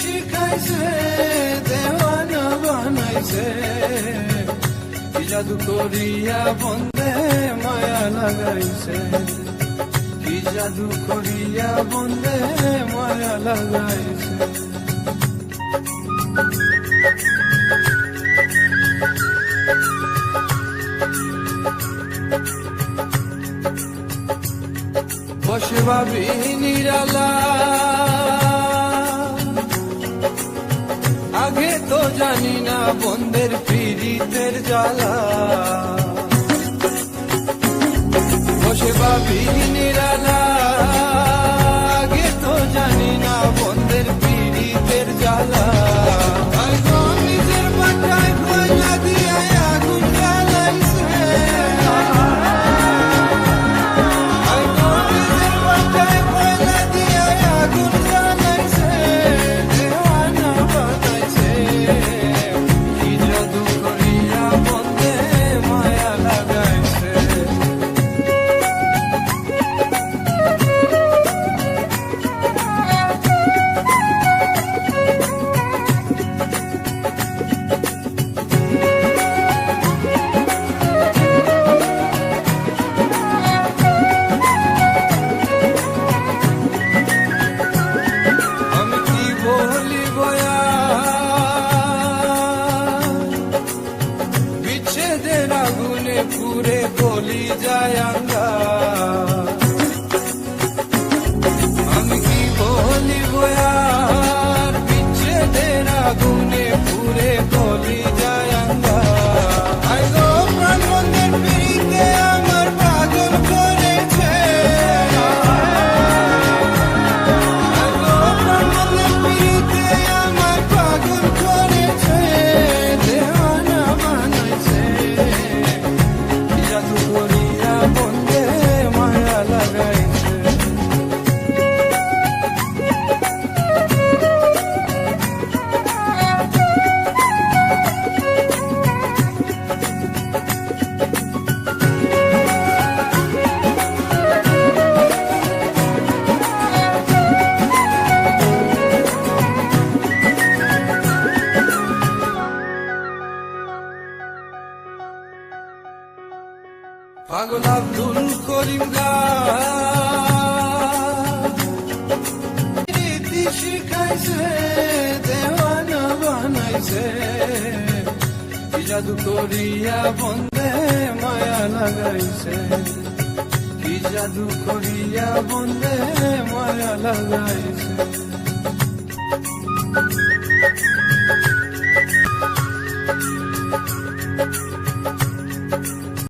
শিখাইছে, দেওয়ানা বানাইছে। জাদু করিয়া বন্দে মায়া লাগাইছে। কি জাদু করিয়া বন্দে মায়া লাগাইছে। বসে ভাবি নিরালা বন্ধের পীড়িতের জ্বালা। গলি যায় পাগল আব্দুল করিম রীতি শিখাইছে, দেওয়ানা বানাইছে। জাদু করিয়া বন্দে মায়া লাগাইছে। কি জাদু করিয়া বন্দে মায়া লাগাইছে।